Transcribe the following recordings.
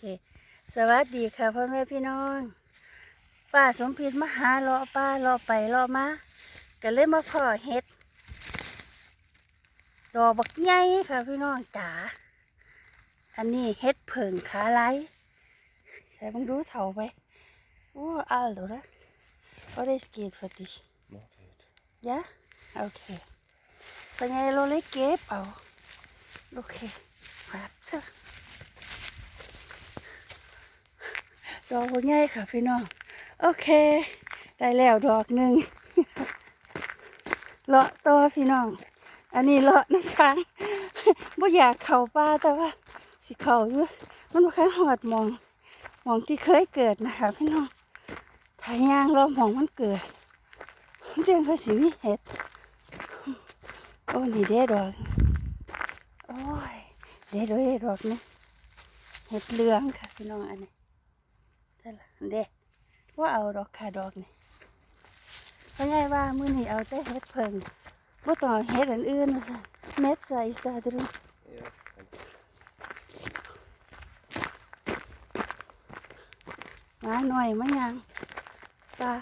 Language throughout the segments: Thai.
เค สวัสดีค่ะพ่อแม่พี่น้องป้าสมพิษมาหาเลาะป้าเลาะไปเลาะมาก็เลยมาพ่อเห็ด ดอกบักใหญ่ค่ะพี่น้องจ๋าอันนี้เห็ดเผิงขาไหลใส่บังดูเถาไปโอ้อัลโหลนะ What is good for this? Not good. Yeah? Okay. เป็นไงเราเลยเก็บเอา โอเคครับ เถอะดอกง่ายค่ะพี่น้อง โอเค ได้แล้วดอกหนึ่งเลาะต่อพี่น้อง อันนี้เลาะน้ำค้างบ่อยากเข้าป่าแต่ว่า สิเข้าอยู่มันบ่คันหอดมอง มองที่เคยเกิดนะคะ พี่น้องถ้าย่างเรามองมันเกิดมันจึงภาษีมีเห็ด โอ้นี่เด้ดอก โอ้ย เด้ดอกเด้ดอกนี่เห็ดเหลืองค่ะพี่น้องอันนี้ แต่ละเด็ว่าเอาดอกค่ะดอกนี่เพรายว่ามื้อนี้เอาแต่เฮ็ดเพิ่งบ่ต่อเฮ็ดอันอื่นนะสั่นเม็ดใส่สตาร์ดรูมาหน่อยมายังปลา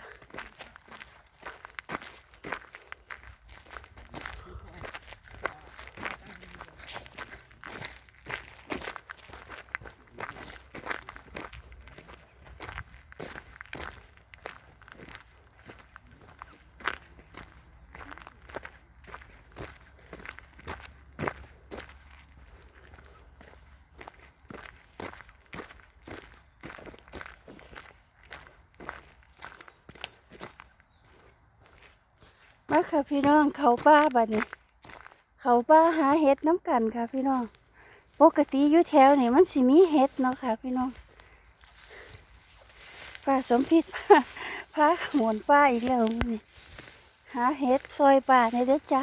มาค่ะพี่น้องเขาป้าบัดนี้ เขาป้าหาเห็ดน้ำกันค่ะพี่น้อง ปกติอยู่แถวนี่มันสิมีเห็ดเนาะค่ะ พี่น้องป้าสมพิษพาพาขมวนป้าอีกแล้วนี่หาเห็ดซอยป่าในเด้อจ้า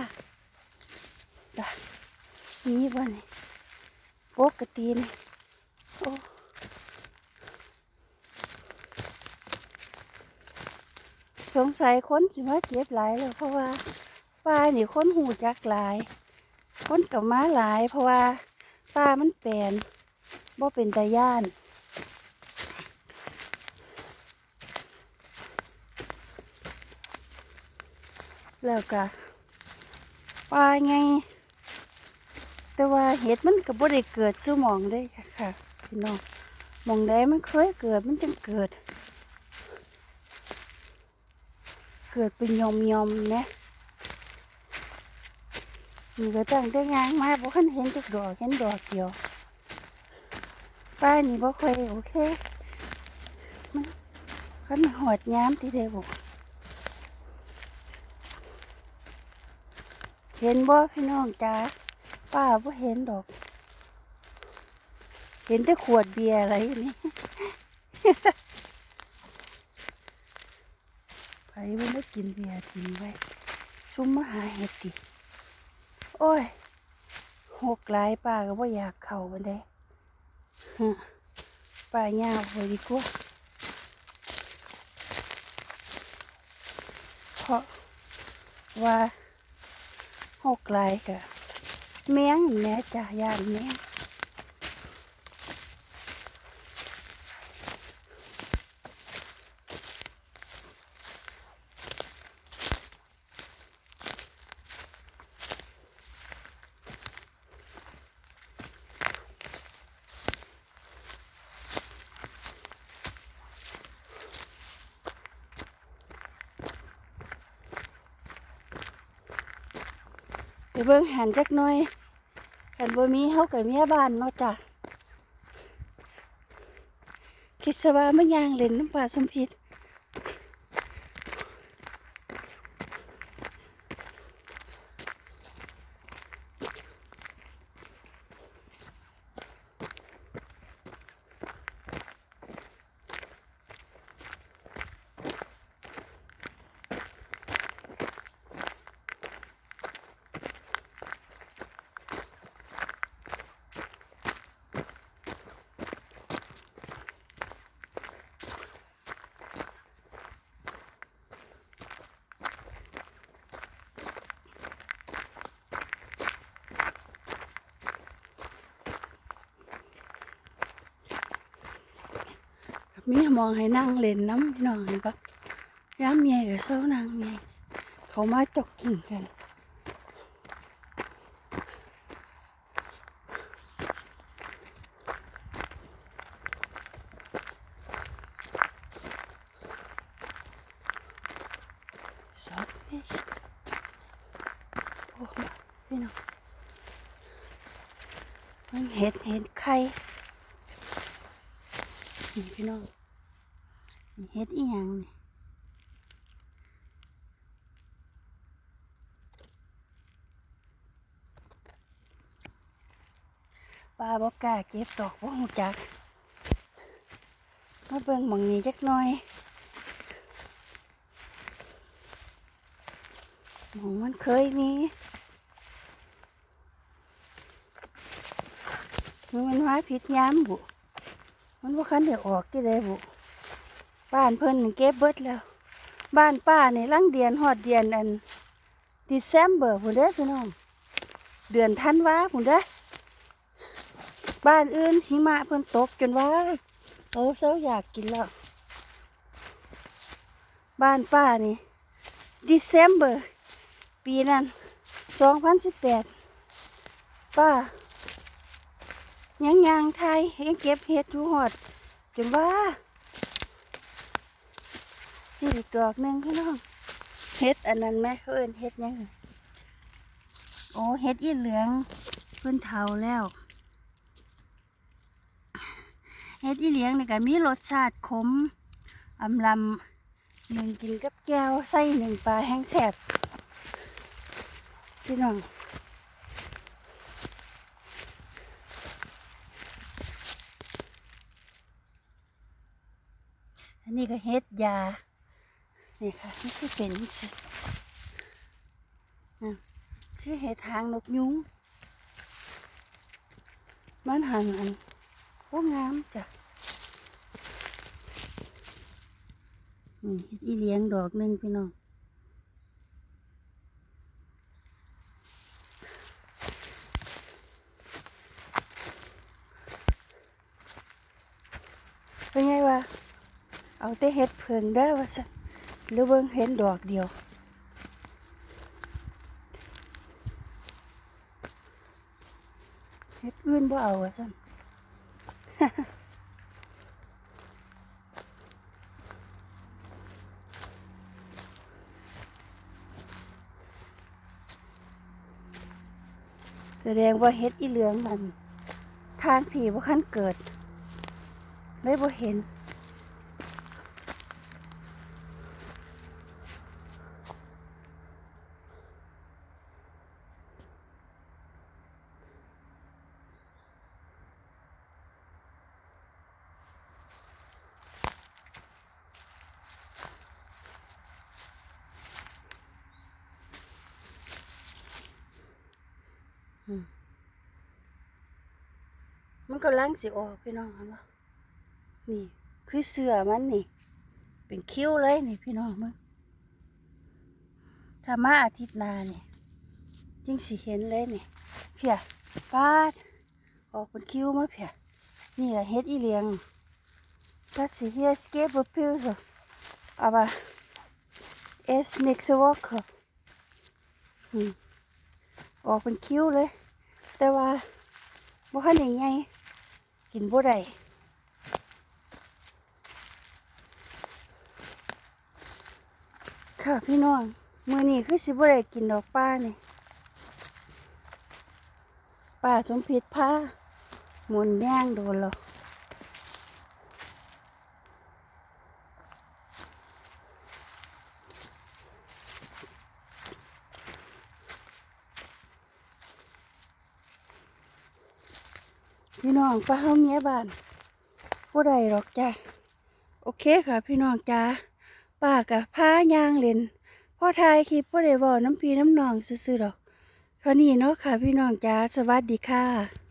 ดะมีบ่นี่ปกตินี่โอ้ สงสัยคนสิมาเก็บหลายเลยเพราะว่าป้านี่คนหูจักหลาย คนกับม้าหลาย เพราะว่าป้ามันแปลนบ่เป็นตาย่านแล้วก็ปลาไง แต่ว่าเห็ดมันก็บ่ได้เกิดสู่มองได้ค่ะ พี่น้องมองใดมันเคยเกิดมันจังเกิด เกิดเป็นยอมยอมๆเนี่ยมีก็ตั้งได้งานมาบ่คันเห็นจักดอกเห็นดอกเดียวป้านี่บ่ค่อยโอเค มันคันหอดย้ำที่เดบุเห็นบ่พี่น้องจ้าป้าบ่เห็นดอก เห็นแต่ขวดเบียร์อะไรนี่ ไป มันได้กินเบียร์ทิ้งไว้ ซุ่มมาหาเห็ดดิโอ้ยหกหลายป้าก็บ่อยากเข้าบันไดป้าย่าไปดีกว่าเพราะว่าหกลายกะแมงแม่จ้ะย่านแมง ไปเบิ่งหันจักหน่อยกันบ่มีเฮากับเมียบ้านเนาะจ้ะคิดซะว่ามันยางเล่นน้ำปลาสมพิษ มีมองให้นั่งเล่นน้ำพี่น้องเห็นปะย้ำใหญ่กับเศร้านางใหญ่เขามาจกกิ่งกัน Sag nicht. โอ้มาพี่น้องมันเห็ดเห็ดไข่ นี่พี่น้องนี่เห็ดอีหยังนี่ปลาบอกกาเก็บดอกบ่หูจักมาเบิ่งมองนี้จักหน่อยมองมันเคยมีมันว่าผิดยามบุ มันว่าคันเดี๋ยวออกกี่เลยบุบ้านเพิ่นเก็บเบิดแล้ว บ้านป้าในลังเดือนหอดเดือนอันดิเซมเบอร์พุ่นเด้อพี่น้อง เดือนธันวาพุ่นเด้อบ้านอื่นหิมะเพิ่นตกจนว่าเออเซาอยากกินแล้วบ้านป้านี่ดิเซมเบอร์ ปีนั้นสองพันสิบแปดป้า ยังยางไทยยังเก็บเห็ดอยู่หอดจนว่านี่อีกดอกหนึ่งพี่น้องเห็ดอันนั้นไหมเขาเอินเห็ดยังโอ้เห็ดอีเหลืองเพื้นเทาแล้วเห็ดอีเหลืองนี่ก็มีรสชาติขมอำลำหนึ่งกินกับแก้วใส่หนึ่งปลาแห้งแสบพี่น้อง อันนี้ก็เฮ็ดยา นี่ค่ะนี่คือเป็นสิคือเห็ดทางนกยุงมันหันอันโอ้งามจ้ะนี่เฮ็ดอีเลี้ยงดอกหนึ่งพี่น้อง เป็นไงวะ เอาแต่เห็ดเพิงได้ว่าสันหรือเบิ่งเห็นดอกเดียว เห็ดอื่นบ่เอาว่าสันแสดงว่าเห็ดอีเหลืองมัน ทางผีบ่คันเกิดเลยบ่เห็น กำลังสิออกพี่น้องเห็นปะนี่คือเสือมันนี่ เป็นคิ้วเลยนี่พี่น้องมึงถ้ามาอาทิตย์น้านี่ยิ่งสิเห็นเลยนี่เพียปาด ออกเป็นคิ้วมาเพียนี่แหละเฮ็ดอีเลียง Das ist hier ist Geberpilze. Aber es ist nächste Woche. อืมออกเป็นคิ้วเกินบ่ได้ค่ะพี่น้องมื้อนี้คือสิบ่ได้กินดอกป้านี่ป้าสมพิษผ้าหมุนย่างโดนแล้ว พี่น้องป้าเฮาเมียบ้านผู้ใดหรอกจ้ะโอเคค่ะ พี่น้องจ้าป้ากับพายางเล่นพ่อทายคลิปบ่ได้เว้าน้ำพีน้ำนองซื่อๆหรอกเท่านี้เนาะค่ะ พี่น้องจ้าสวัสดีค่ะ